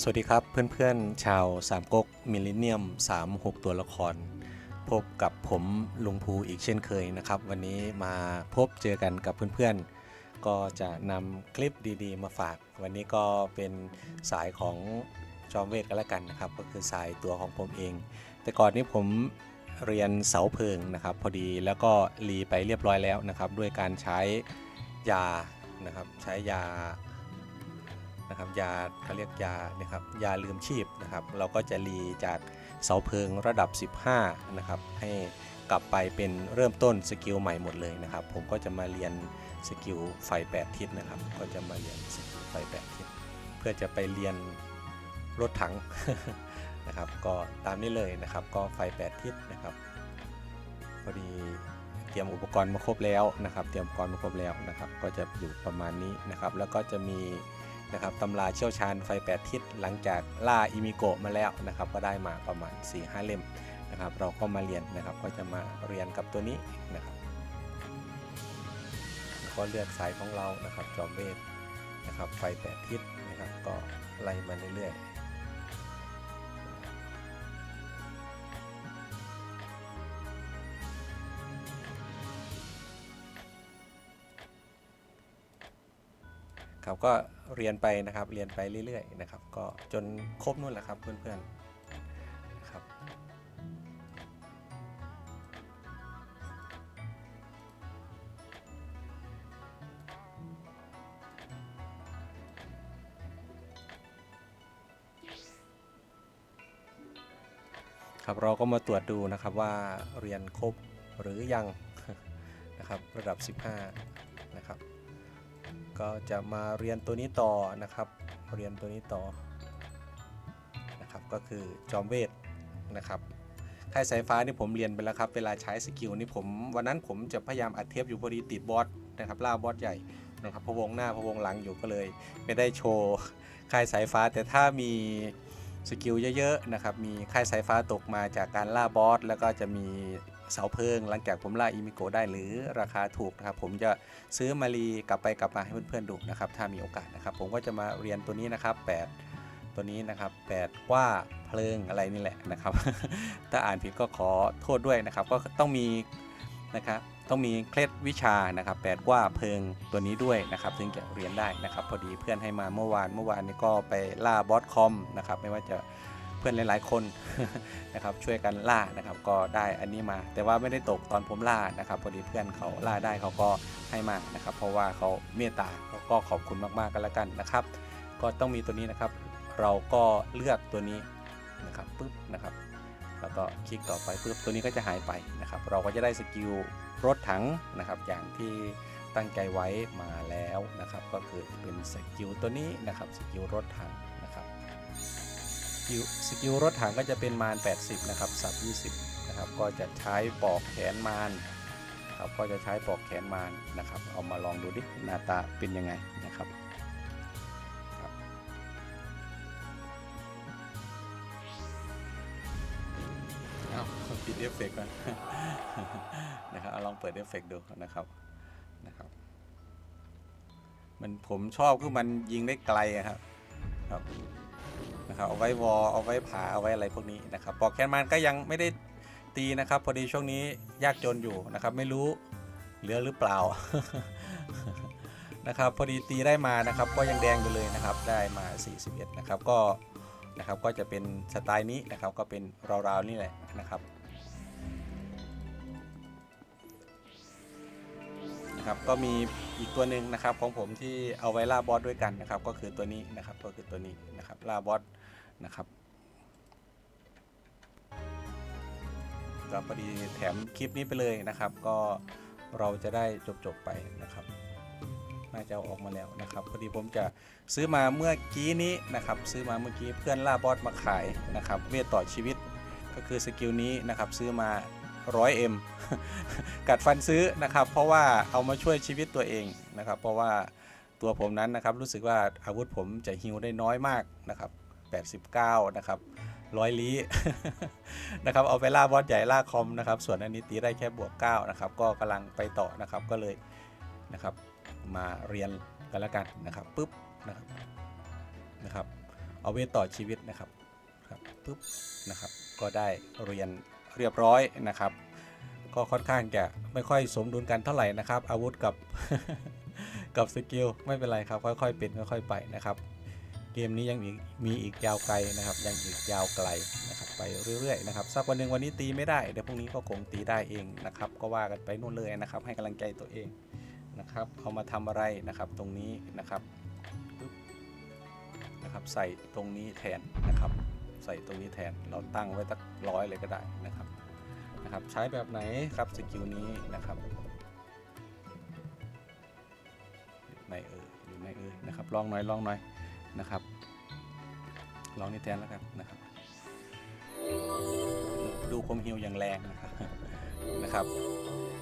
สวัสดีครับเพื่อนๆ ชาวสามก๊กมิลเลนเนียม 36 ตัวละคร พบกับผมลุงภูอีกเช่นเคยนะครับ วันนี้มาพบเจอกันกับเพื่อนๆ ก็จะนำคลิปดีๆ มาฝาก วันนี้ก็เป็นสายของจอมเวทกันแล้วกันนะครับ ก็คือสายตัวของผมเอง แต่ก่อนนี้ผมเรียนเสาเพิงนะครับ พอดีแล้วก็รีไปเรียบร้อยแล้วนะครับ ด้วยการใช้ยานะครับใช้ยา นะครับยาเขาเรียกยานะครับยาลืมชีพนะครับ เราก็จะรีจากเสาเพิงระดับ 15นะครับให้กลับไปเป็นเริ่มต้นสกิลใหม่หมดเลยนะครับ ผมก็จะมาเรียนสกิลไฟ8ทิศนะครับ ก็จะมาเรียนสกิลไฟ8ทิศเพื่อจะไปเรียนรถถังนะครับ ก็ตามนี้เลยนะครับ ก็ไฟ8ทิศนะครับพอดีเตรียมอุปกรณ์มาครบแล้วนะครับ เตรียมอุปกรณ์มาครบแล้วนะครับ ก็จะอยู่ประมาณนี้นะครับ แล้วก็จะมี นะครับตำราเชี่ยวชาญไฟ8ทิศหลังจากล่าอิมิโกะมาแล้วนะครับ ก็ได้มาประมาณ 4-5เล่มนะครับ เราก็มาเรียนนะครับ ก็จะมาเรียนกับตัวนี้นะครับแล้วก็เลือกสายของเรานะครับ จอมเวทนะครับ ไฟ8ทิศนะครับ ก็ไล่มาเรื่อยๆ ครับก็เรียนไปนะครับเรียนไปเรื่อยๆนะครับก็จนครบนู่นแหละครับเพื่อนๆนะครับครับเราก็มาตรวจดูนะครับว่าเรียนครบหรือยังนะครับระดับ 15 นะครับ ก็จะมาเรียนตัวนี้ต่อนะครับ เรียนตัวนี้ต่อนะครับก็คือจอมเวทนะครับค่ายสายฟ้านี่ผมเรียนไปแล้วครับ เวลาใช้สกิลนี่ผมวันนั้นผมจะพยายามอัดเทปอยู่พอดีติดบอสนะครับล่าบอสใหญ่นะครับพวงหน้าพวงหลังอยู่ก็เลย ไม่ได้โชว์ค่ายสายฟ้า แต่ถ้ามีสกิลเยอะๆนะครับมีค่ายสายฟ้าตกมาจากการล่าบอสแล้วก็จะมี เสาเพิง หลังจากผมล่าอิมิโกได้หรือราคาถูกนะครับ ผมจะซื้อมารีกลับไปกลับมาให้เพื่อนๆดูนะครับ ถ้ามีโอกาสนะครับ ผมก็จะมาเรียนตัวนี้นะครับ 8 ตัวนี้นะครับ 8 ว่าเพลิงอะไรนี่แหละนะครับ ถ้าอ่านผิดก็ขอโทษด้วยนะครับ ก็ต้องมีนะครับต้องมีเคล็ดวิชานะครับแปดว่าเพลิงตัวนี้ด้วยนะครับถึงจะเรียนได้นะครับ พอดีเพื่อนให้มาเมื่อวานเมื่อวานนี้ก็ไปล่าบอสคอมนะครับไม่ว่าจะ พื่อนหลาย ๆ คนนะครับช่วยกันล่านะครับ ก็ได้อันนี้มา แต่ว่าไม่ได้ตกตอนผมล่านะครับพอดีเพื่อนเขาล่าได้เขาก็ให้มานะครับ เพราะว่าเขาเมตตาเขาก็ขอบคุณมากๆกันแล้วกันนะครับ ก็ต้องมีตัวนี้นะครับ เราก็เลือกตัวนี้นะครับปุ๊บนะครับแล้วก็คลิกต่อไปปุ๊บตัวนี้ก็จะหายไปนะครับ เราก็จะได้สกิลรถถังนะครับ อย่างที่ตั้งใจไว้มาแล้วนะครับ ก็คือเป็นสกิลตัวนี้นะครับสกิลรถถัง กิลสกิลรถถังก็จะเป็นมาร 80 นะครับ สับ 20 นะครับ ก็จะใช้ปอกแขนมารนะครับก็จะใช้ปอกแขนมารนะครับ เอามาลองดูดิหน้าตาเป็นยังไงนะครับเอาปิดเอฟเฟกต์ก่อนนะครับเอาลองเปิดเอฟเฟกต์ดูนะครับนะครับ มันผมชอบคือมันยิงได้ไกลอะครับครับ นะครับเอาไว้วอลเอาไว้ผาเอาไว้อะไรพวกนี้นะครับปอกแคนมันก็ยังไม่ได้ตีนะครับ พอดีช่วงนี้ยากจนอยู่นะครับ ไม่รู้เหลือหรือเปล่านะครับพอดีตีได้มานะครับก็ยังแดงอยู่เลยนะครับได้มา 41 นะครับก็นะครับก็จะเป็นสไตล์นี้นะครับก็เป็นราวๆนี่แหละนะครับนะครับก็มีอีกตัวหนึ่งนะครับของผมที่เอาไว้ล่าบอสด้วยกันนะครับก็คือตัวนี้นะครับก็คือตัวนี้นะครับล่าบอส นะครับก็พอดีแถมคลิปนี้ไปเลยนะครับ ก็เราจะได้จบๆไปนะครับน่าจะเอาออกมาแล้วนะครับพอดีผมจะซื้อมาเมื่อกี้นี้นะครับ ซื้อมาเมื่อกี้เพื่อนล่าบอสมาขายนะครับเวทต่อชีวิตก็คือสกิลนี้นะครับซื้อมา 100M กัดฟันซื้อนะครับ เพราะว่าเอามาช่วยชีวิตตัวเองนะครับ เพราะว่าตัวผมนั้นนะครับรู้สึกว่าอาวุธผมจะฮิวได้น้อยมากนะครับ 89 นะครับร้อยลี้นะครับเอาไปล่าบอสใหญ่ล่าคอมนะครับ ส่วนอันนี้ตีได้แค่บวก9นะครับก็กำลังไปต่อนะครับก็เลยนะครับมาเรียนกันแล้วกันนะครับปุ๊บนะครับนะครับ เอาไว้ต่อชีวิตนะครับครับปุ๊บนะครับ ก็ได้เรียนเรียบร้อยนะครับ ก็ค่อนข้างจะไม่ค่อยสมดุลกันเท่าไหร่นะครับ อาวุธกับกับสกิลไม่เป็นไรครับ ค่อยๆเป็นค่อยๆไปนะครับ เกมนี้ยังมีมีอีกยาวไกลนะครับ ยังอีกยาวไกลนะครับไปเรื่อยๆนะครับสักวันหนึ่งวันนี้ตีไม่ได้เดี๋ยวพรุ่งนี้ก็คงตีได้เองนะครับ ก็ว่ากันไปนู่นเลยนะครับ ให้กำลังใจตัวเองนะครับเอามาทำอะไรนะครับตรงนี้นะครับนะครับใส่ตรงนี้แทนนะครับ ใส่ตรงนี้แทนเราตั้งไว้สักร้อยเลยก็ได้นะครับนะครับใช้แบบไหนครับสกิลนี้นะครับอยู่ในเอออยู่ในเออนะครับลองหน่อยลองหน่อย นะครับลองนี่แทนแล้วกันนะครับ ดูผมฮิวอย่างแรงนะครับนะครับ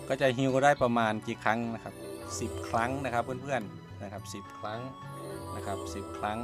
ก็จะฮิวได้ประมาณกี่ครั้งนะครับ 10 ครั้งนะครับเพื่อนๆนะครับ 10 ครั้งนะครับ 10 ครั้ง